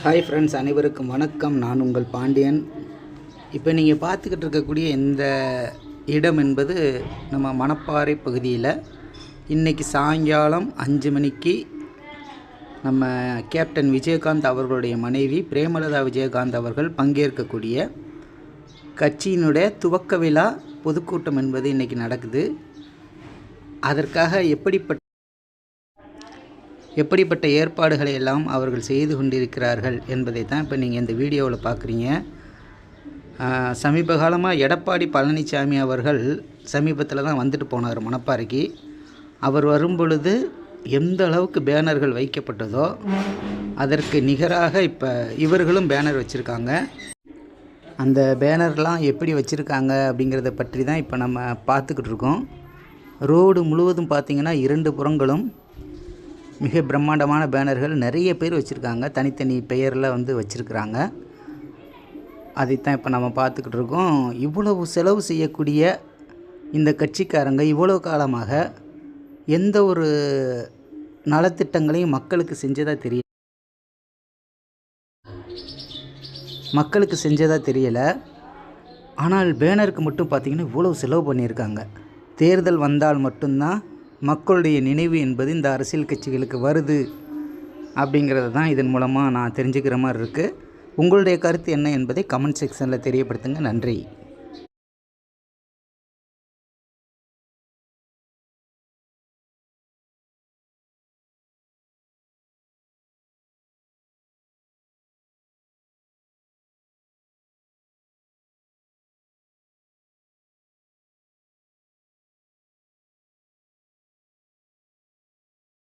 Hi friends அனைவருக்கும் வணக்கம். நான் உங்கள் பாண்டியன். இப்போ நீங்கள் பார்த்துக்கிட்டு இருக்கக்கூடிய இந்த இடம் என்பது நம்ம மணப்பாறை பகுதியில் இன்றைக்கி சாயங்காலம் அஞ்சு மணிக்கு நம்ம கேப்டன் விஜயகாந்த் அவர்களுடைய மனைவி பிரேமலதா விஜயகாந்த் அவர்கள் பங்கேற்கக்கூடிய கட்சியினுடைய துவக்க விழா பொதுக்கூட்டம் என்பது இன்றைக்கி நடக்குது. அதற்காக எப்படிப்பட்ட எப்படிப்பட்ட ஏற்பாடுகளை எல்லாம் அவர்கள் செய்து கொண்டிருக்கிறார்கள் என்பதை தான் இப்போ நீங்கள் இந்த வீடியோவில் பார்க்குறீங்க சமீப காலமாக எடப்பாடி பழனிசாமி அவர்கள் சமீபத்தில் தான் வந்துட்டு போனார் மணப்பாறைக்கு. அவர் வரும் பொழுது எந்த அளவுக்கு பேனர்கள் வைக்கப்பட்டதோ அதற்கு நிகராக இப்போ இவர்களும் பேனர் வச்சுருக்காங்க. அந்த பேனர்லாம் எப்படி வச்சுருக்காங்க அப்படிங்கிறத பற்றி தான் இப்போ நம்ம பார்த்துக்கிட்டு இருக்கோம். ரோடு முழுவதும் பார்த்திங்கன்னா இரண்டு புறங்களும் மிக பிரம்மாண்டமான பேனர்கள் நிறைய பேர் வச்சுருக்காங்க. தனித்தனி பெயரில் வந்து வச்சுருக்குறாங்க. அதைத்தான் இப்போ நம்ம பார்த்துக்கிட்டு இருக்கோம். இவ்வளவு செலவு செய்யக்கூடிய இந்த கட்சிக்காரங்க இவ்வளோ காலமாக எந்த ஒரு நலத்திட்டங்களையும் மக்களுக்கு செஞ்சதாக தெரியல மக்களுக்கு செஞ்சதாக தெரியலை. ஆனால் பேனருக்கு மட்டும் பார்த்திங்கன்னா இவ்வளோ செலவு பண்ணியிருக்காங்க. தேர்தல் வந்தால் மட்டும்தான் மக்களுடைய நினைவு என்பது இந்த அரசியல் கட்சிகளுக்கு வருது அப்படிங்கிறது தான் இதன் மூலமாக நான் தெரிஞ்சுக்கிற மாதிரி இருக்குது உங்களுடைய கருத்து என்ன என்பதை கமெண்ட் செக்ஷனில் தெரியப்படுத்துங்க. நன்றி.